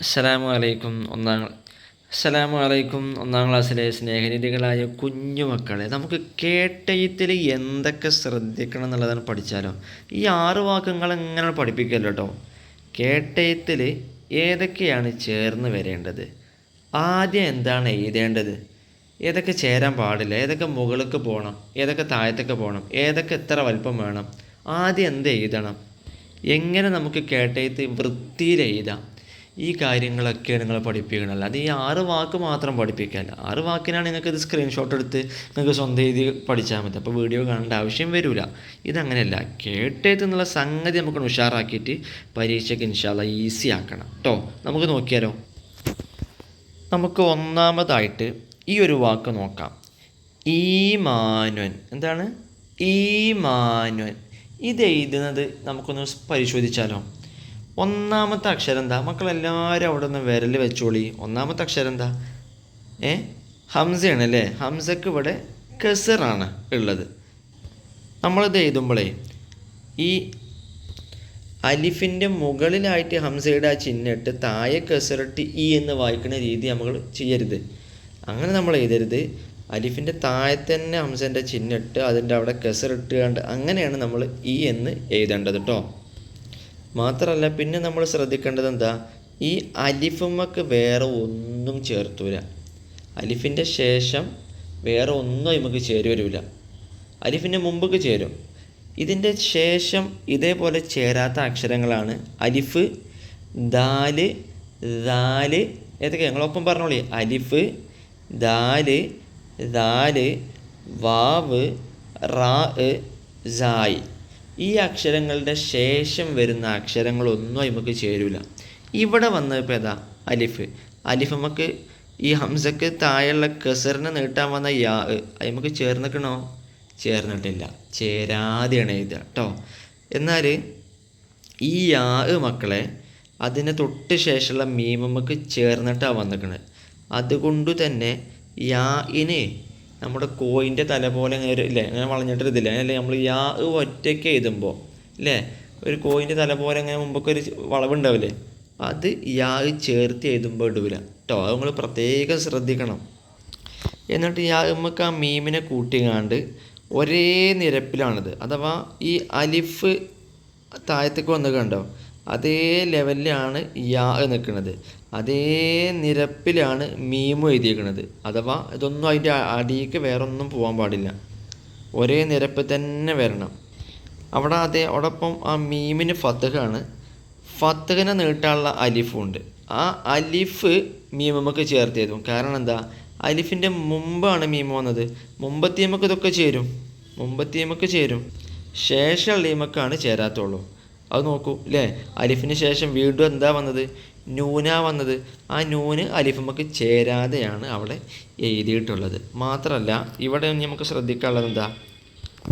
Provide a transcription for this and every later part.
അസ്സലാമു അലൈക്കും ഒന്നാം അസ്സലാമു അലൈക്കും ഒന്നാം ക്ലാസ്സിലെ സ്നേഹനിധികളായ കുഞ്ഞുമക്കളെ നമുക്ക് കേട്ടയത്തിൽ എന്തൊക്കെ ശ്രദ്ധിക്കണം എന്നുള്ളതാണ് പഠിച്ചാലോ? ഈ ആറ് വാക്കുകൾ എങ്ങനെ പഠിപ്പിക്കല്ലോ കേട്ടോ കേട്ടയത്തിൽ ഏതൊക്കെയാണ് ചേർന്ന് വരേണ്ടത്? ആദ്യം എന്താണ് എഴുതേണ്ടത്? ഏതൊക്കെ ചേരാൻ പാടില്ല? ഏതൊക്കെ മുകളിലേക്ക് പോകണം? ഏതൊക്കെ താഴത്തേക്ക് പോകണം? ഏതൊക്കെ എത്ര വലിപ്പം വേണം? ആദ്യം എന്ത് എഴുതണം? എങ്ങനെ നമുക്ക് കേട്ടയത്ത് വൃത്തിയിൽ എഴുതാം? ഈ കാര്യങ്ങളൊക്കെ നിങ്ങൾ പഠിപ്പിക്കണം അല്ലാതെ ഈ ആറ് വാക്ക് മാത്രം പഠിപ്പിക്കാല്ല ആറ് വാക്കിനാണ് നിങ്ങൾക്ക് ഇത് സ്ക്രീൻഷോട്ട് എടുത്ത് നിങ്ങൾക്ക് സ്വന്തം രീതി പഠിച്ചാൽ മതി. അപ്പോൾ വീഡിയോ കാണേണ്ട ആവശ്യം വരില്ല ഇതങ്ങനെയല്ല. കേട്ടേത്ത് എന്നുള്ള സംഗതി നമുക്ക് ഉഷാറാക്കിയിട്ട് പരീക്ഷയ്ക്ക് ഇൻഷാല്ല ഈസി ആക്കണം കേട്ടോ നമുക്ക് നോക്കിയാലോ. നമുക്ക് ഒന്നാമതായിട്ട് ഈ ഒരു വാക്ക് നോക്കാം. ഈ മാനുവൻ എന്താണ്? ഈമാനുൻ ഇത് എഴുതുന്നത് നമുക്കൊന്ന് പരിശോധിച്ചാലോ? ഒന്നാമത്തെ അക്ഷരം എന്താ? മക്കളെല്ലാവരും അവിടെ നിന്ന് വിരൽ വെച്ചോളി. ഒന്നാമത്തെ അക്ഷരം എന്താ? ഏ? ഹംസയാണ് അല്ലേ? ഹംസക്ക് ഇവിടെ കെസറാണ് ഉള്ളത്. നമ്മളിത് എഴുതുമ്പോഴേ ഈ അലിഫിന്റെ മുകളിലായിട്ട് ഹംസയുടെ ആ ചിഹ്നം ഇട്ട് താഴെ കെസറിട്ട് ഇ എന്ന് വായിക്കുന്ന രീതി നമ്മൾ ചെയ്യരുത്. അങ്ങനെ നമ്മൾ എഴുതരുത്. അലിഫിന്റെ താഴെ തന്നെ ഹംസന്റെ ചിഹ്നം ഇട്ട് അതിന്റെ അവിടെ കെസറിട്ട് കണ്ട് അങ്ങനെയാണ് നമ്മൾ ഇ എന്ന് എഴുതേണ്ടത് കേട്ടോ മാത്രമല്ല പിന്നെ നമ്മൾ ശ്രദ്ധിക്കേണ്ടത് എന്താ? ഈ അലിഫുമ്മക്ക് വേറെ ഒന്നും ചേർത്തൂല. അലിഫിന്റെ ശേഷം വേറെ ഒന്നും നമുക്ക് ചേരി വരില്ല അലിഫിന്റെ മുമ്പൊക്കെ ചേരും. ഇതിന്റെ ശേഷം ഇതേപോലെ ചേരാത്ത അക്ഷരങ്ങളാണ് അലിഫ് ദാൽ ദാൽ ഏതൊക്കെ? ഞങ്ങളൊപ്പം പറഞ്ഞോളി. അലിഫ് ദാൽ ദാൽ വാവ് റാ സായ്. ഈ അക്ഷരങ്ങളുടെ ശേഷം വരുന്ന അക്ഷരങ്ങളൊന്നും നമുക്ക് ചേരൂല. ഇവിടെ വന്നപ്പോൾ ഏതാ? അലിഫ്. അലിഫ് നമുക്ക് ഈ ഹംസക്ക് താഴെയുള്ള കസറിനെ നീട്ടാൻ വന്ന യാ നമുക്ക് ചേർന്നിക്കണോ? ചേർന്നിട്ടില്ല. ചേരാതെയാണ് എഴുതുക കേട്ടോ എന്നാൽ ഈ യാ മക്കളെ അതിന് തൊട്ട് ശേഷമുള്ള മീമമ്മക്ക് ചേർന്നിട്ടാണ് വന്നിക്കണത്. അതുകൊണ്ട് തന്നെ യാഇന് നമ്മുടെ കോയിന്റെ തല പോലെ അങ്ങനെ ഒരു ഇല്ലേ? അങ്ങനെ വളഞ്ഞിട്ടൊരിതില്ല അല്ലേ? നമ്മൾ യാ ഒറ്റയ്ക്ക് എഴുതുമ്പോൾ ഇല്ലേ? ഒരു കോയിന്റെ തല പോലെ അങ്ങനെ മുമ്പൊക്കെ ഒരു വളവുണ്ടാവില്ലേ? അത് യാ ചേർത്ത് എഴുതുമ്പോൾ ഇടൂല. കേട്ടോ അത് നമ്മൾ പ്രത്യേകം ശ്രദ്ധിക്കണം. എന്നിട്ട് യാ നമുക്ക് ആ മീമിനെ കൂട്ടിക്കാണ്ട് ഒരേ നിരപ്പിലാണിത്. അഥവാ ഈ അലിഫ് താഴത്തേക്ക് വന്നു കണ്ടോ? അതേ ലെവലിലാണ് യാ നിൽക്കുന്നത് അതേ നിരപ്പിലാണ് മീമു എഴുതിയിരിക്കുന്നത് അഥവാ ഇതൊന്നും അതിന്റെ അടിയിലേക്ക് വേറെ ഒന്നും പോകാൻ പാടില്ല. ഒരേ നിരപ്പ് തന്നെ വരണം. അവിടെ അതേ അതോടൊപ്പം ആ മീമിന് ഫത്തഹാണ്. ഫത്തഹിനെ നീട്ടാനുള്ള അലിഫുണ്ട്. ആ അലിഫ് മീമമ്മക്ക് ചേർത്ത് എഴുതും കാരണം എന്താ? അലിഫിന്റെ മുമ്പാണ് മീമ വന്നത്. മുമ്പത്തിയമ്മക്ക് ഇതൊക്കെ ചേരും. മുമ്പത്തിയമ്മക്ക് ചേരും. ശേഷമുള്ള ഈമക്കാണ് ചേരാത്തുള്ളൂ. അത് നോക്കൂ അല്ലേ അലിഫിന് ശേഷം വീണ്ടും എന്താ വന്നത്? നൂന വന്നത്. ആ നൂന് അലിഫുമ്മക്ക് ചേരാതെയാണ് അവിടെ എഴുതിയിട്ടുള്ളത്. മാത്രമല്ല ഇവിടെ നമുക്ക് ശ്രദ്ധിക്കാനുള്ളത് എന്താ?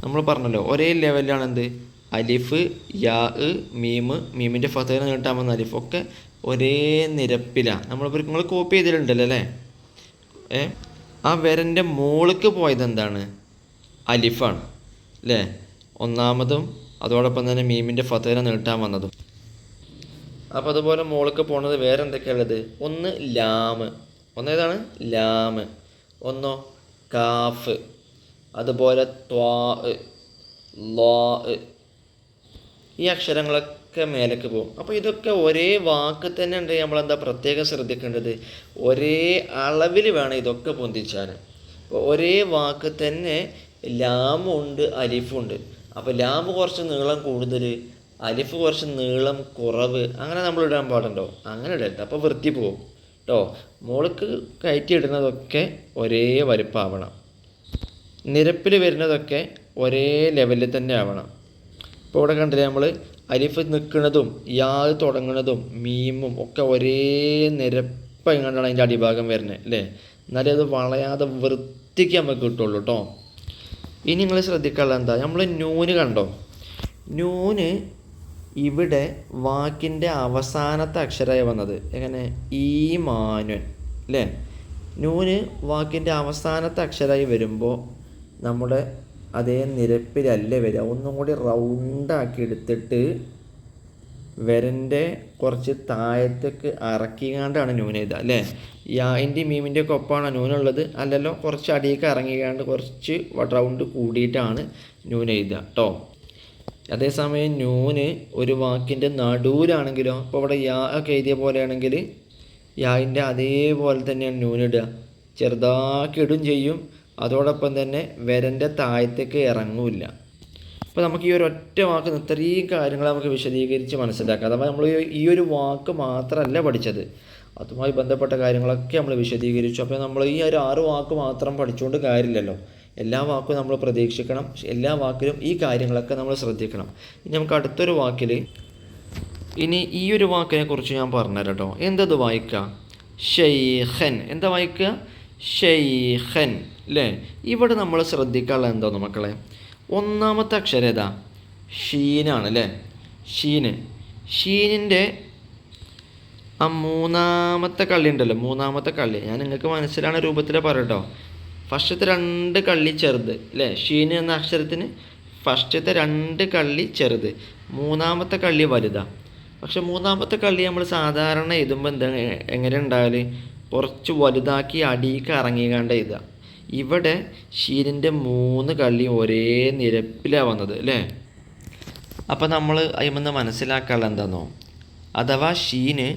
നമ്മൾ പറഞ്ഞല്ലോ ഒരേ ലെവലിലാണ് എന്ത്? അലിഫ് യാ മീമ് മീമിന്റെ ഫത്തേനെ നീട്ടാൻ വന്ന അലിഫൊക്കെ ഒരേ നിരപ്പിലാണ് നമ്മളിപ്പോൾ നിങ്ങൾ കോപ്പി ചെയ്തിട്ടുണ്ടല്ലോ അല്ലേ? ഏ? ആ വരന്റെ മുകളിലേക്ക് പോയത് എന്താണ്? അലിഫാണ്. അല്ലേ? ഒന്നാമതും അതോടൊപ്പം തന്നെ മീമിന്റെ ഫത്തേനെ നീട്ടാൻ വന്നതും. അപ്പോൾ അതുപോലെ മോൾക്ക് പോണത് വേറെ എന്തൊക്കെയുള്ളത് ഒന്ന് ലാമ്. ഒന്നേതാണ് ലാമ്. ഒന്നോ? കാഫ്. അതുപോലെ ത്വാ ലോ ഈ അക്ഷരങ്ങളൊക്കെ മേലേക്ക് പോകും. അപ്പോൾ ഇതൊക്കെ ഒരേ വാക്ക് തന്നെ ഉണ്ട് നമ്മളെന്താ പ്രത്യേകം ശ്രദ്ധിക്കേണ്ടത്? ഒരേ അളവിൽ വേണം ഇതൊക്കെ പൊന്തിച്ചാൽ അപ്പോൾ ഒരേ വാക്ക് തന്നെ ലാമുണ്ട് അലിഫുണ്ട്. അപ്പോൾ ലാമ് കുറച്ച് നീളം കൂടുതൽ അലിഫ് കുറച്ച് നീളം കുറവ് അങ്ങനെ നമ്മൾ ഇടാൻ പാടുണ്ടോ? അങ്ങനെ ഇടരുത്. അപ്പോൾ വൃത്തി പോകും കേട്ടോ മോൾക്ക് കയറ്റി ഇടുന്നതൊക്കെ ഒരേ വലുപ്പമാവണം നിരപ്പിൽ വരുന്നതൊക്കെ ഒരേ ലെവലിൽ തന്നെ ആവണം. ഇപ്പോൾ ഇവിടെ കണ്ടില്ലേ നമ്മൾ അരിഫ് നിൽക്കുന്നതും യാ തുടങ്ങുന്നതും മീമും ഒക്കെ ഒരേ നിരപ്പ് എങ്ങനെയാണ് അതിന്റെ അടിഭാഗം വരുന്നത് അല്ലേ? എന്നാലേ അത് വളയാതെ വൃത്തിക്ക് നമുക്ക് കിട്ടുള്ളൂ കേട്ടോ ഇനി നിങ്ങൾ ശ്രദ്ധിക്കാനുള്ള എന്താ? നമ്മൾ നൂന് കണ്ടോ? നൂന് ഇവിടെ വാക്കിന്റെ അവസാനത്തെ അക്ഷരമായി വന്നത് എങ്ങനെ? ഈ മാനുൻ അല്ലേ നൂന് വാക്കിന്റെ അവസാനത്തെ അക്ഷരമായി വരുമ്പോൾ നമ്മുടെ അതേ നിരപ്പിലല്ല വരിക. ഒന്നും കൂടി റൗണ്ടാക്കി എടുത്തിട്ട് വരന്റെ കുറച്ച് താഴത്തേക്ക് ഇറക്കിക്കാണ്ടാണ് നൂന എഴുതുക അല്ലേ യാന്റെ മീമിന്റെ ഒക്കെ ഒപ്പമാണ് നൂനുള്ളത്. അല്ലല്ലോ കുറച്ച് അടിയൊക്കെ ഇറങ്ങിക്കാണ്ട് കുറച്ച് റൗണ്ട് കൂടിയിട്ടാണ് നൂന എഴുതുക കേട്ടോ അതേസമയം നൂന് ഒരു വാക്കിന്റെ നടുവിലാണെങ്കിലോ ഇപ്പോൾ ഇവിടെ യാ ഒക്കെ എഴുതിയ പോലെയാണെങ്കിൽ യാതിന്റെ അതേപോലെ തന്നെയാണ് നൂനിടുക ചെറുതാക്കിയിടും ചെയ്യും അതോടൊപ്പം തന്നെ വരന്റെ താഴത്തേക്ക് ഇറങ്ങില്ല. അപ്പോൾ നമുക്ക് ഈ ഒരു ഒറ്റ വാക്ക് ഇത്രയും കാര്യങ്ങൾ നമുക്ക് വിശദീകരിച്ച് മനസ്സിലാക്കാം. അഥവാ നമ്മൾ ഈ ഒരു വാക്ക് മാത്രമല്ല പഠിച്ചത് അതുമായി ബന്ധപ്പെട്ട കാര്യങ്ങളൊക്കെ നമ്മൾ വിശദീകരിച്ചു. അപ്പോൾ നമ്മൾ ഈ ഒരു ആറ് വാക്ക് മാത്രം പഠിച്ചുകൊണ്ട് കാര്യമില്ലല്ലോ. എല്ലാ വാക്കും നമ്മൾ പ്രതീക്ഷിക്കണം. എല്ലാ വാക്കിലും ഈ കാര്യങ്ങളൊക്കെ നമ്മൾ ശ്രദ്ധിക്കണം. ഇനി നമുക്ക് അടുത്തൊരു വാക്കിൽ ഇനി ഈ ഒരു വാക്കിനെ കുറിച്ച് ഞാൻ പറഞ്ഞുതരാം കേട്ടോ എന്തത് വായിക്കുക ഷെയ്ഖൻ എന്താ വായിക്കുക ഷെയ്ഖൻ അല്ലേ ഇവിടെ നമ്മൾ ശ്രദ്ധിക്കാനുള്ള എന്തോ മക്കളെ? ഒന്നാമത്തെ അക്ഷരം ഏതാ? ഷീനാണ് അല്ലേ ഷീന്. ഷീനിന്റെ ആ മൂന്നാമത്തെ കള്ളി ഉണ്ടല്ലോ മൂന്നാമത്തെ കള്ളി. ഞാൻ നിങ്ങൾക്ക് മനസ്സിലാണ് രൂപത്തിൽ പറയട്ടോ ഫസ്റ്റത്തെ രണ്ട് കള്ളി ചെറുത് അല്ലേ ഷീൻ എന്ന അക്ഷരത്തിന് ഫസ്റ്റത്തെ രണ്ട് കള്ളി ചെറുത്. മൂന്നാമത്തെ കള്ളി വലുതാണ് പക്ഷെ മൂന്നാമത്തെ കള്ളി നമ്മൾ സാധാരണ എഴുതുമ്പോൾ എന്താ എങ്ങനെ ഉണ്ടാകൽ കുറച്ച് വലുതാക്കി അടിയിക്ക് ഇറങ്ങിക്കാണ്ട് എഴുതുക ഇവിടെ ഷീനിന്റെ മൂന്ന് കള്ളി ഒരേ നിരപ്പിലാണ് വന്നത് അല്ലേ അപ്പോൾ നമ്മൾ അതിമെന്ന് മനസ്സിലാക്കാനുള്ള എന്താണോ അഥവാ ഷീന്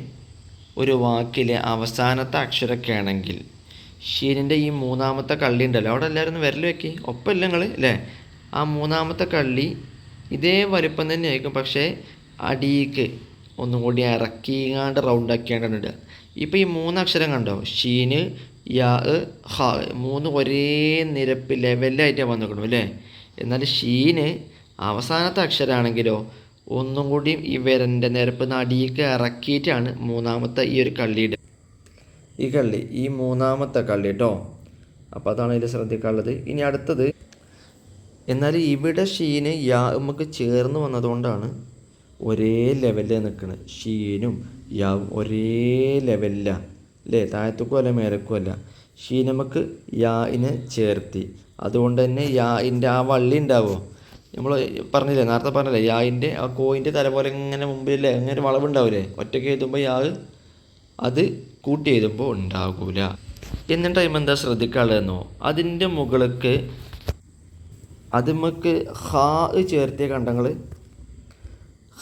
ഒരു വാക്കിലെ അവസാനത്തെ അക്ഷരമൊക്കെ ആണെങ്കിൽ ഷീനിന്റെ ഈ മൂന്നാമത്തെ കള്ളി ഉണ്ടല്ലോ. അവിടെ എല്ലാവരും ഒന്ന് വിരൽ വെക്കി. ഒപ്പമല്ല നിങ്ങൾ അല്ലേ? ആ മൂന്നാമത്തെ കള്ളി ഇതേ വലിപ്പം തന്നെ ആയിരിക്കും. പക്ഷേ അടിയിക്ക് ഒന്നും കൂടി ഇറക്കിങ്ങാണ്ട് റൗണ്ടാക്കിയാണ്ടാണ് ഇടുക ഇപ്പോൾ ഈ മൂന്ന് അക്ഷരം കണ്ടോ? ഷീന് യാ ഹ മൂന്ന് ഒരേ നിരപ്പ് ലെവലായിട്ടാണ് വന്നിരിക്കണം അല്ലേ? എന്നാൽ ഷീന് അവസാനത്തെ അക്ഷരമാണെങ്കിലോ ഒന്നും കൂടി ഈ വിരന്റെ നിരപ്പ് നടിയിക്ക് ഇറക്കിയിട്ടാണ് മൂന്നാമത്തെ ഈ ഒരു കള്ളിയുടെ ഈ കള്ളി ഈ മൂന്നാമത്തെ കള്ളി കേട്ടോ അപ്പോൾ അതാണ് ഇതിൽ ശ്രദ്ധിക്കാനുള്ളത് ഇനി അടുത്തത് എന്നാൽ ഇവിടെ ഷീന് യാ നമുക്ക് ചേർന്ന് വന്നതുകൊണ്ടാണ് ഒരേ ലെവലിൽ നിൽക്കുന്നത് ഷീനും യാവും ഒരേ ലെവലിലാണ് അല്ലേ താഴത്തേക്കും അല്ല മേലക്കും അല്ല. നമുക്ക് യാഇനെ ചേർത്തി. അതുകൊണ്ട് തന്നെ യാഇന്റെ ആ വള്ളി ഉണ്ടാവുമോ നമ്മൾ പറഞ്ഞില്ലേ നേരത്തെ പറഞ്ഞില്ലേ യാഇന്റെ ആ കോയിന്റെ തല പോലെ ഇങ്ങനെ മുമ്പിലല്ലേ ഇങ്ങനെ വളവുണ്ടാവില്ലേ ഒറ്റയ്ക്ക് എഴുതുമ്പോൾ യാ അത് കൂട്ടി എഴുതുമ്പോൾ ഉണ്ടാകൂല. എന്നിട്ട് ടൈം എന്താ ശ്രദ്ധിക്കാനുള്ളതെന്നോ? അതിന്റെ മുകളിലേക്ക് അതിമക്ക് ഹാ ചേർത്തിയ കണ്ടങ്ങൾ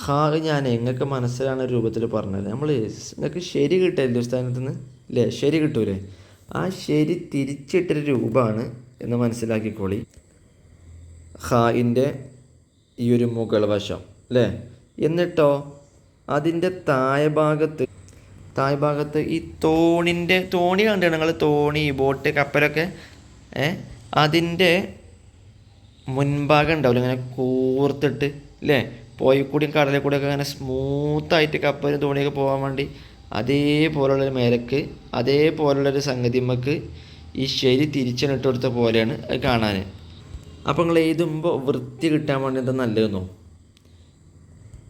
ഹാ ഞാൻ നിങ്ങൾക്ക് മനസ്സിലാണ് രൂപത്തിൽ പറഞ്ഞത്. നമ്മൾ നിങ്ങൾക്ക് ശരി കിട്ടില്ല സ്ഥാനത്ത് നിന്ന് അല്ലേ ശരി കിട്ടൂലേ? ആ ശരി തിരിച്ചിട്ടൊരു രൂപമാണ് എന്ന് മനസ്സിലാക്കിക്കോളി. ഹായിന്റെ ഈ ഒരു മുകൾ വശം അല്ലേ എന്നിട്ടോ? അതിന്റെ താഴെ ഭാഗത്ത് താഴെ ഭാഗത്ത് ഈ തോണിന്റെ തോണി കണ്ടാണ് നിങ്ങൾ തോണി ബോട്ട് കപ്പലൊക്കെ? അതിന്റെ മുൻഭാഗം ഉണ്ടാവില്ല? ഇങ്ങനെ കൂർത്തിട്ട് അല്ലേ പോയി കൂടിയും കടലിൽ കൂടിയൊക്കെ അങ്ങനെ സ്മൂത്തായിട്ട് കപ്പലും തോണിയൊക്കെ പോകാൻ വേണ്ടി അതേപോലുള്ളൊരു മേലക്ക് അതേപോലുള്ളൊരു സംഗതി നമുക്ക് ഈ ശരി തിരിച്ചിട്ട് കൊടുത്ത പോലെയാണ് അത് കാണാൻ അപ്പോൾ നിങ്ങൾ എഴുതുമ്പോൾ വൃത്തി കിട്ടാൻ വേണ്ടി എന്താ നല്ലതെന്നോ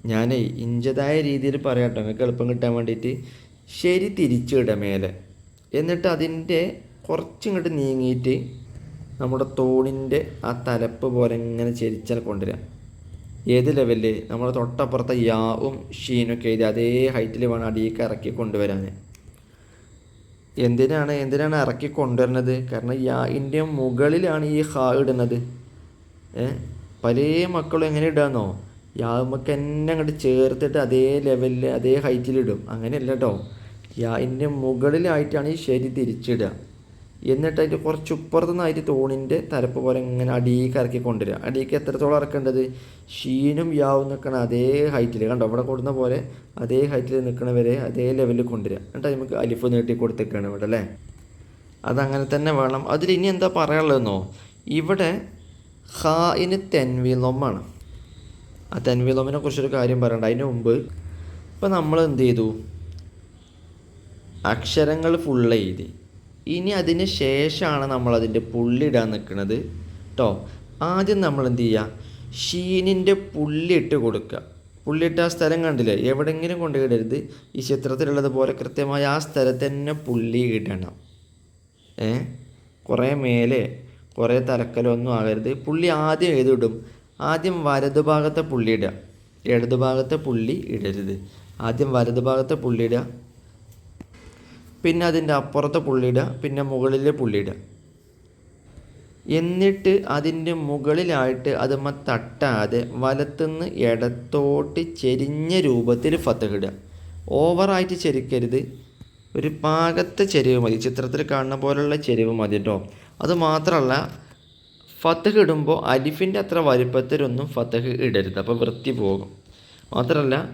ഞാൻ ഇഞ്ചതായ രീതിയിൽ പറയാം കേട്ടോ നിങ്ങൾക്ക് എളുപ്പം കിട്ടാൻ വേണ്ടിയിട്ട് ശരി തിരിച്ചു മേലെ. എന്നിട്ട് അതിന്റെ കുറച്ചിങ്ങോട്ട് നീങ്ങിയിട്ട് നമ്മുടെ തോണിന്റെ ആ തലപ്പ് പോലെ ഇങ്ങനെ ചരിച്ചാൽ കൊണ്ടുവരാം ഏത് ലെവലിൽ നമ്മുടെ തൊട്ടപ്പുറത്തെ യാവും ഷീനൊക്കെ എഴുതി അതേ ഹൈറ്റിൽ വേണം അടിയിലേക്ക് ഇറക്കി കൊണ്ടുവരാൻ. എന്തിനാണ്? എന്തിനാണ് ഇറക്കി കൊണ്ടുവരുന്നത്? കാരണം യാഇന്റെ മുകളിലാണ് ഈ ഹാ ഇടുന്നത്. പല മക്കളും എങ്ങനെ ഇടാന്നോ? യാവുമ്മക്ക് എന്നെ അങ്ങോട്ട് ചേർത്തിട്ട് അതേ ലെവലിൽ അതേ ഹൈറ്റിലിടും അങ്ങനെയല്ല കേട്ടോ യാഇന്റെ മുകളിലായിട്ടാണ് ഈ ശരി തിരിച്ചിടുക. എന്നിട്ട് അതിന്റെ കുറച്ച് ഇപ്പുറത്തു നിന്നായിട്ട് തോണിന്റെ തലപ്പ് പോലെ ഇങ്ങനെ അടിയിലേക്ക് ഇറക്കി കൊണ്ടുവരിക. അടിയിലേക്ക് എത്രത്തോളം ഇറക്കേണ്ടത്? ഷീനും യാവും നിൽക്കണ അതേ ഹൈറ്റിൽ കണ്ടോ? അവിടെ കൊടുന്ന പോലെ അതേ ഹൈറ്റിൽ നിൽക്കണ വരെ അതേ ലെവലിൽ കൊണ്ടുവരിക. എന്നിട്ട് നമുക്ക് അലിഫ് നീട്ടി കൊടുത്തേക്കാണ് ഇവിടെ അല്ലേ? അതങ്ങനെ തന്നെ വേണം. അതിൽ ഇനി എന്താ പറയാനുള്ളതെന്നോ? ഇവിടെ ഹായിന് തെൻവീലോമാണ് ആ തെൻവീലോമിനെ കുറിച്ചൊരു കാര്യം പറയണ്ട. അതിന് മുമ്പ് ഇപ്പം നമ്മൾ എന്ത് ചെയ്തു? അക്ഷരങ്ങൾ ഫുള്ള് എഴുതി. ഇനി അതിന് ശേഷമാണ് നമ്മൾ അതിന്റെ പുള്ളിടാൻ നിൽക്കുന്നത് കേട്ടോ ആദ്യം നമ്മൾ എന്ത് ചെയ്യുക ഷീനിന്റെ പുള്ളി ഇട്ട് കൊടുക്കുക പുള്ളിയിട്ട് ആ സ്ഥലം കണ്ടില്ലേ? എവിടെയെങ്കിലും കൊണ്ടുപോയിടരുത് ഈ ചിത്രത്തിലുള്ളതുപോലെ കൃത്യമായി ആ സ്ഥലത്ത് തന്നെ പുള്ളി ഇടണം. ഏ? കുറേ മേലെ കുറേ തലക്കലൊന്നും ആകരുത്. പുള്ളി ആദ്യം എഴുതിടും ആദ്യം വലതുഭാഗത്തെ പുള്ളി ഇടുക. ഇടതുഭാഗത്തെ പുള്ളി ഇടരുത്. ആദ്യം വലതുഭാഗത്തെ പുള്ളി ഇടുക. പിന്നെ അതിന്റെ അപ്പുറത്തെ പുള്ളി ഇടുക. പിന്നെ മുകളിലെ പുള്ളി ഇടുക. എന്നിട്ട് അതിന്റെ മുകളിലായിട്ട് അതുമ്മ തട്ടാതെ വലത്തുനിന്ന് ഇടത്തോട്ട് ചെരിഞ്ഞ രൂപത്തിൽ ഫത്തഹിടുക ഓവറായിട്ട് ചെരിക്കരുത്. ഒരു പാകത്തെ ചെരിവ് മതി. ചിത്രത്തിൽ കാണുന്ന പോലുള്ള ചെരിവ് മതി കേട്ടോ. അത് മാത്രമല്ല ഫത്തഹ് ഇടുമ്പോൾ അലിഫിന്റെ അത്ര വലിപ്പത്തിലൊന്നും ഫത്തഹ് ഇടരുത്. അപ്പോൾ വൃത്തി പോകും. മാത്രമല്ല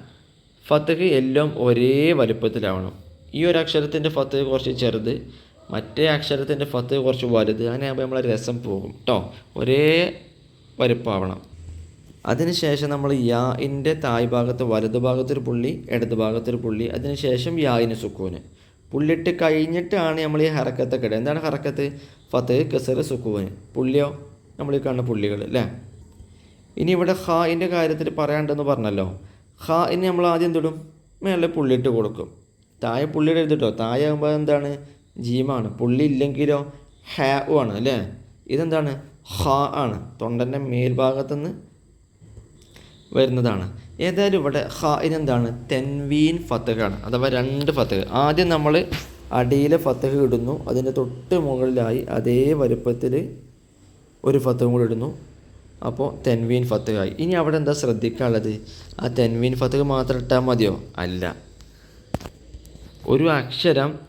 ഫത്തഹ് എല്ലാം ഒരേ വലിപ്പത്തിലാവണം. ഈ ഒരു അക്ഷരത്തിന്റെ ഫത്തഹ് കുറച്ച് ചെറുത് മറ്റേ അക്ഷരത്തിന്റെ ഫത്തഹ് കുറച്ച് വലുത് അങ്ങനെ ആകുമ്പോൾ നമ്മളെ രസം പോകും കേട്ടോ ഒരേ വലുപ്പമാവണം അതിനുശേഷം നമ്മൾ യാഇന്റെ തായ് ഭാഗത്ത് വലതു ഭാഗത്തൊരു പുള്ളി ഇടത് ഭാഗത്തൊരു പുള്ളി അതിനുശേഷം യായിന് സുക്കൂന്. പുള്ളിട്ട് കഴിഞ്ഞിട്ടാണ് നമ്മൾ ഈ ഹറക്കത്തൊക്കെ ഇടുക. എന്താണ് ഹറക്കത്ത്? ഫത്ത് കസർ സുക്കൂന്. പുള്ളിയോ? നമ്മൾ ഈ കാണുന്ന പുള്ളികൾ അല്ലേ? ഇനി ഇവിടെ ഹായിന്റെ കാര്യത്തിൽ പറയാണ്ടെന്ന് പറഞ്ഞല്ലോ. ഹാ ഇനി നമ്മൾ ആദ്യം തൊടും മേലെ പുള്ളിയിട്ട് കൊടുക്കും. താഴെ പുള്ളിയുടെ എഴുതിട്ടോ? താഴെ ആകുമ്പോൾ എന്താണ്? ജീമാണ്. പുള്ളി ഇല്ലെങ്കിലോ ഹാ ആണ് അല്ലേ? ഇതെന്താണ്? ഹാ ആണ്. തൊണ്ടന്റെ മേൽഭാഗത്തുനിന്ന് വരുന്നതാണ്. ഏതായാലും ഇവിടെ ഹായിന് എന്താണ്? തെൻവീൻ ഫത്തഹാണ് അഥവാ രണ്ട് ഫത്തഹ്. ആദ്യം നമ്മൾ അടിയിലെ ഫത്തഹ് ഇടുന്നു. അതിന്റെ തൊട്ട് മുകളിലായി അതേ വലുപ്പത്തിൽ ഒരു ഫത്തും കൂടി ഇടുന്നു. അപ്പോൾ തെൻവീൻ ഫത്തുകായി ഇനി അവിടെ എന്താ ശ്രദ്ധിക്കാനുള്ളത്? ആ തെൻവീൻ ഫത്തുക മാത്രം ഇട്ടാൽ മതിയോ? അല്ല. ഒരു അക്ഷരം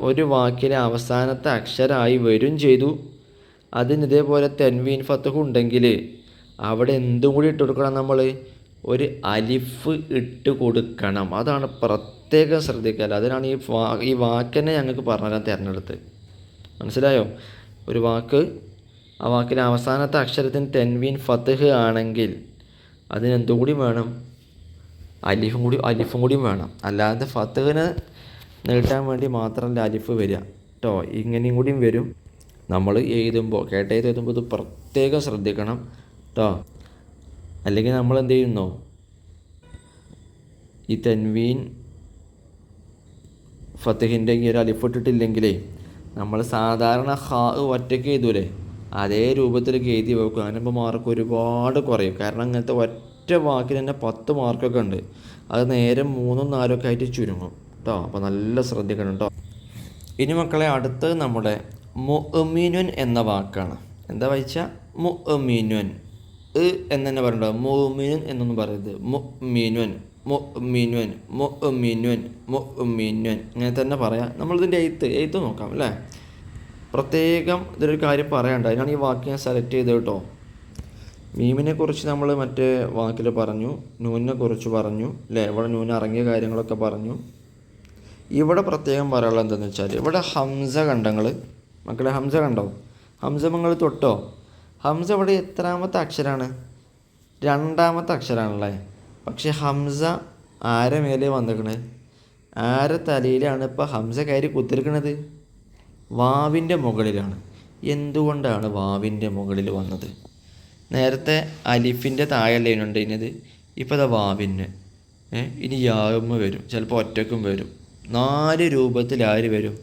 ഒരു വാക്കിലെ അവസാനത്തെ അക്ഷരമായി വരും ചെയ്തു. അതിന് ഇതേപോലെ തെൻവീൻ ഫത്തുക ഉണ്ടെങ്കിൽ അവിടെ എന്തും കൂടി ഇട്ട് കൊടുക്കണം നമ്മൾ ഒരു അലിഫ് ഇട്ട് കൊടുക്കണം. അതാണ് പ്രത്യേകം ശ്രദ്ധിക്കുക അതിനാണ് ഈ വാ ഈ വാക്കിനെ ഞങ്ങൾക്ക് പറഞ്ഞുതരാൻ തിരഞ്ഞെടുത്ത് മനസ്സിലായോ? ഒരു വാക്ക് ആ വാക്കിലെ അവസാനത്തെ അക്ഷരത്തിന് തെൻവീൻ ഫത്തഹ് ആണെങ്കിൽ അതിന് എന്തും കൂടി വേണം? അലിഫും കൂടി അലിഫും കൂടിയും വേണം. അല്ലാതെ ഫത്തഹിന് നീട്ടാൻ വേണ്ടി മാത്രമല്ല അലിഫ് വരിക. കേട്ടോ ഇങ്ങനെയും കൂടിയും വരും. നമ്മൾ എഴുതുമ്പോൾ കേട്ടെഴുത്ത് എഴുതുമ്പോൾ ഇത് പ്രത്യേകം ശ്രദ്ധിക്കണം. കേട്ടോ അല്ലെങ്കിൽ നമ്മൾ എന്ത് ചെയ്യുന്നോ? ഈ തെൻവീൻ ഫത്തഹിന്റെ ഈ ഒരു അലിഫ് ഇട്ടിട്ടില്ലെങ്കിലേ നമ്മൾ സാധാരണ ഹാ ഒറ്റയ്ക്ക് എഴുതൂലേ? അതേ രൂപത്തിലേക്ക് എഴുതി വെക്കും. അതിനുമ്പോൾ മാർക്ക് ഒരുപാട് കുറയും. കാരണം അങ്ങനത്തെ ഒറ്റ വാക്കിൽ തന്നെ പത്ത് മാർക്കൊക്കെ ഉണ്ട്. അത് നേരെ മൂന്നും നാലും ഒക്കെ ആയിട്ട് ചുരുങ്ങും. കേട്ടോ അപ്പോൾ നല്ല ശ്രദ്ധിക്കണം കേട്ടോ ഇനി മക്കളെ അടുത്തത് നമ്മുടെ മുഅ്മിനുൻ എന്ന വാക്കാണ്. എന്താ മുഅ്മിനുൻ ഇ എന്ന് തന്നെ പറയണ്ടോ? മുഅ്മിനുൻ എന്നൊന്നും പറയരുത്. മുഅ്മിനുൻ. മുഅ്മിനുൻ. മുഅ്മിനുൻ. മുഅ്മിനുൻ. ഇങ്ങനെ തന്നെ പറയാം. നമ്മളിതിന്റെ എയ്ത്ത് എയ്ത്ത് നോക്കാം അല്ലേ? പ്രത്യേകം ഇതിലൊരു കാര്യം പറയണ്ട അതിനാണ് ഈ വാക്ക് ഞാൻ സെലക്ട് ചെയ്തത് കേട്ടോ. മീമിനെ കുറിച്ച് നമ്മൾ മറ്റേ വാക്കിൽ പറഞ്ഞു നൂനിനെ കുറിച്ച് പറഞ്ഞു അല്ലേ ഇവിടെ നൂന് ഇറങ്ങിയ കാര്യങ്ങളൊക്കെ പറഞ്ഞു. ഇവിടെ പ്രത്യേകം പറയാനുള്ളത് എന്താണെന്ന് വെച്ചാൽ ഇവിടെ ഹംസ കണ്ടങ്ങൾ മക്കളെ ഹംസ കണ്ടോ? ഹംസ നിങ്ങൾ തൊട്ടോ? ഹംസ ഇവിടെ എത്രാമത്തെ അക്ഷരമാണ് രണ്ടാമത്തെ അക്ഷരമാണല്ലേ പക്ഷെ ഹംസ ആരെ മേലെ വന്നിരിക്കണേ? ആരെ തലയിലാണ് ഇപ്പോൾ ഹംസ കയറി കുത്തിരിക്കണത്? വാവിന്റെ മുകളിലാണ്. എന്തുകൊണ്ടാണ് വാവിന്റെ മുകളിൽ വന്നത്? നേരത്തെ അലിഫിന്റെ താഴെ ഉണ്ട് ഇനിയത് ഇപ്പോൾ അതാ വാവിന് ഇനി യാവുമ്മ വരും. ചിലപ്പോൾ ഒറ്റക്കും വരും. നാല് രൂപത്തിൽ ആര് വരും?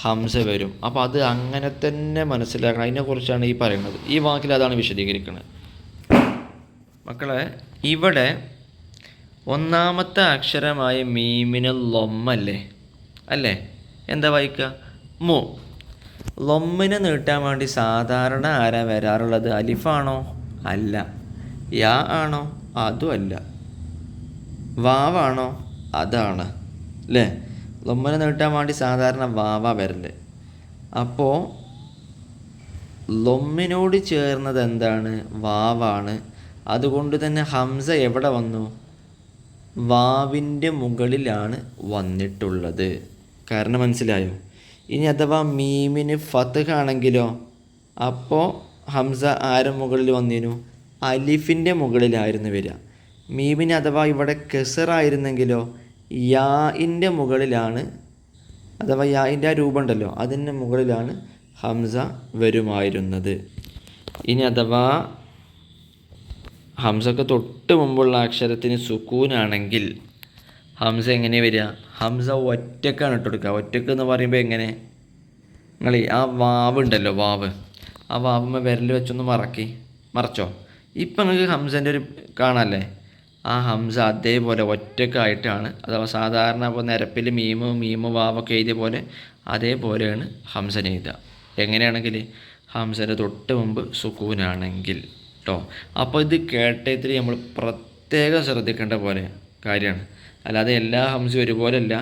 ഹംസ വരും. അപ്പോൾ അത് അങ്ങനെ തന്നെ മനസ്സിലാക്കണം. അതിനെക്കുറിച്ചാണ് ഈ പറയുന്നത്. ഈ വാക്കിൽ അതാണ് വിശദീകരിക്കുന്നത് മക്കളെ ഇവിടെ ഒന്നാമത്തെ അക്ഷരമായ മീമിന് ലൊമ്മല്ലേ? അല്ലേ? എന്താ വായിക്കുക? മു. ലൊമ്മിനെ നീട്ടാൻ വേണ്ടി സാധാരണ ആരാ വരാറുള്ളത്? അലിഫാണോ? അല്ല. യാ ആണോ? അതും അല്ല. വാവാണോ? അതാണ്. അല്ലേ ലൊമ്മനെ നീട്ടാൻ വേണ്ടി സാധാരണ വാവ വരൽ. അപ്പോൾ ലൊമ്മിനോട് ചേർന്നത് എന്താണ്? വാവാണ്. അതുകൊണ്ട് തന്നെ ഹംസ എവിടെ വന്നു? വാവിന്റെ മുകളിലാണ് വന്നിട്ടുള്ളത്. കാരണം മനസ്സിലായോ? ഇനി അഥവാ മീമിന് ഫത്തഹ് ആണെങ്കിലോ അപ്പോൾ ഹംസ ആരും മുകളിൽ വന്നിരുന്നു? അലിഫിന്റെ മുകളിലായിരുന്നു വരിക. മീമിന് അഥവാ ഇവിടെ കെസറായിരുന്നെങ്കിലോ യാഇന്റെ മുകളിലാണ് അഥവാ യാഇന്റെ ആ രൂപം ഉണ്ടല്ലോ അതിന്റെ മുകളിലാണ് ഹംസ വരുമായിരുന്നത്. ഇനി അഥവാ ഹംസക്ക് തൊട്ട് മുമ്പുള്ള അക്ഷരത്തിന് സുക്കൂനാണെങ്കിൽ ഹംസ എങ്ങനെ വരിക? ഹംസ ഒറ്റക്കാണ് ഇട്ട് കൊടുക്കുക. ഒറ്റയ്ക്ക് എന്ന് പറയുമ്പോൾ എങ്ങനെ? നിങ്ങൾ ആ വാവ് ഉണ്ടല്ലോ വാവ്. ആ വാവുമ്മ വിരൽ വെച്ചൊന്ന് മറക്കി. മറച്ചോ? ഇപ്പം നിങ്ങൾക്ക് ഹംസന്റെ ഒരു കാണാല്ലേ? ആ ഹംസ അതേപോലെ ഒറ്റക്കായിട്ടാണ്. അഥവാ സാധാരണ ഇപ്പോൾ നിരപ്പിൽ മീമ് മീമ് വാവൊക്കെ എഴുതിയ പോലെ അതേപോലെയാണ് ഹംസനെ എഴുതുക. എങ്ങനെയാണെങ്കിൽ ഹംസന്റെ തൊട്ട് മുമ്പ് സുക്കൂനാണെങ്കിൽ കേട്ടോ അപ്പോൾ ഇത് കേട്ടതിൽ നമ്മൾ പ്രത്യേകം ശ്രദ്ധിക്കേണ്ട പോലെ കാര്യമാണ്. അല്ലാതെ എല്ലാ ഹംസയും ഒരുപോലെയല്ല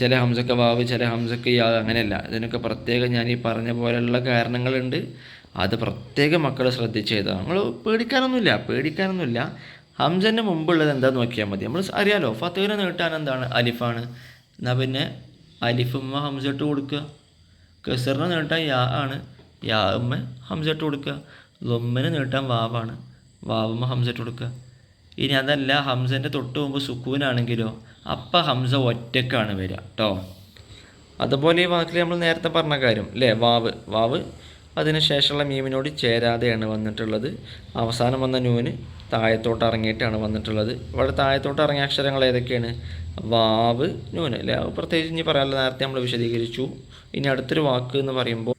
ചില ഹംസക്ക് വാവ് ചില ഹംസക്ക് യാ അങ്ങനെയല്ല. ഇതിനൊക്കെ പ്രത്യേകം ഞാൻ ഈ പറഞ്ഞ പോലെയുള്ള കാരണങ്ങളുണ്ട്. അത് പ്രത്യേകം മക്കൾ ശ്രദ്ധിച്ച് ചെയ്താൽ നമ്മൾ പേടിക്കാനൊന്നുമില്ല പേടിക്കാനൊന്നുമില്ല. ഹംസന് മുമ്പുള്ളത് എന്താണെന്ന് നോക്കിയാൽ മതി. നമ്മൾ അറിയാലോ ഫത്തേനെ നീട്ടാൻ എന്താണ് അലിഫാണ്. എന്നാൽ പിന്നെ അലിഫുമ്മ ഹംസട്ട് കൊടുക്കുക കസറിനെ നീട്ടാൻ യാ ആണ്. യാ ഉമ്മ ഹംസ ഇട്ട് കൊടുക്കുക ലൊമ്മന് നീട്ടാൻ വാവാണ്. വാവുമ്മ ഹംസ ഇട്ട് കൊടുക്കുക ഇനി അതല്ല ഹംസന്റെ തൊട്ട് മുമ്പ് സുക്കൂനാണെങ്കിലോ അപ്പ ഹംസ ഒറ്റക്കാണ് വരിക കേട്ടോ അതുപോലെ ഈ വാക്കിൽ നമ്മൾ നേരത്തെ പറഞ്ഞ കാര്യം അല്ലേ വാവ്. വാവ് അതിന് ശേഷമുള്ള മീമിനോട് ചേരാതെയാണ് വന്നിട്ടുള്ളത്. അവസാനം വന്ന നൂന് താഴത്തോട്ട് ഇറങ്ങിയിട്ടാണ് വന്നിട്ടുള്ളത്. ഇവിടെ താഴത്തോട്ട് ഇറങ്ങിയ അക്ഷരങ്ങൾ ഏതൊക്കെയാണ്? വാവ് നൂന് അല്ലേ പ്രത്യേകിച്ച് ഇനി പറയാനുള്ള നേരത്തെ നമ്മൾ വിശദീകരിച്ചു. ഇനി അടുത്തൊരു വാക്ക് എന്ന് പറയുമ്പോൾ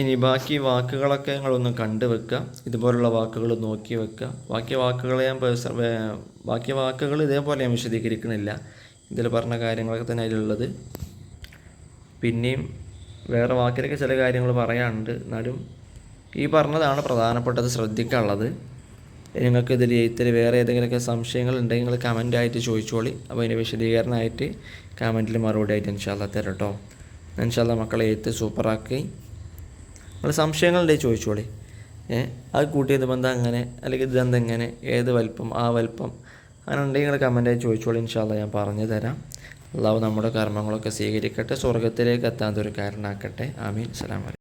ഇനി ബാക്കി വാക്കുകളൊക്കെ നിങ്ങളൊന്ന് കണ്ടു വെക്കുക ഇതുപോലുള്ള വാക്കുകൾ നോക്കി വെക്കുക ബാക്കി വാക്കുകളെ ഞാൻ പേഴ്സ ബാക്കി വാക്കുകൾ ഇതേപോലെ ഞാൻ വിശദീകരിക്കണില്ല ഇതിൽ പറഞ്ഞ കാര്യങ്ങളൊക്കെ തന്നെ അതിലുള്ളത്. പിന്നെയും വേറെ വാക്കിലൊക്കെ ചില കാര്യങ്ങൾ പറയാനുണ്ട്. എന്നാലും ഈ പറഞ്ഞതാണ് പ്രധാനപ്പെട്ടത് ശ്രദ്ധിക്കാനുള്ളത്. നിങ്ങൾക്ക് ഇതിൽ എഴുത്തിൽ വേറെ ഏതെങ്കിലുമൊക്കെ സംശയങ്ങൾ ഉണ്ടെങ്കിൽ നിങ്ങൾ കമന്റായിട്ട് ചോദിച്ചോളി. അപ്പോൾ അതിന്റെ വിശദീകരണമായിട്ട് കമന്റിൽ മറുപടി ആയിട്ട് ഇൻഷാല്ല തരട്ടോ ഇൻഷാല്ല മക്കളെ എഴുത്ത് സൂപ്പറാക്കി നിങ്ങൾ സംശയങ്ങളുണ്ടെങ്കിൽ ചോദിച്ചോളി. ഏ? അത് കൂട്ടിയത് ബന്ധം അങ്ങനെ അല്ലെങ്കിൽ ഇതെന്താ എങ്ങനെ ഏത് വലിപ്പം ആ വലിപ്പം അങ്ങനെ ഉണ്ടെങ്കിൽ നിങ്ങൾ കമന്റായി ചോദിച്ചോളി. ഇൻഷാല്ല ഞാൻ പറഞ്ഞു തരാം. അള്ളാഹു നമ്മുടെ കർമ്മങ്ങളൊക്കെ സ്വീകരിക്കട്ടെ സ്വർഗത്തിലേക്ക് എത്താൻ ഒരു കാരണമാക്കട്ടെ ആമീൻ. സലാം വലൈക്കും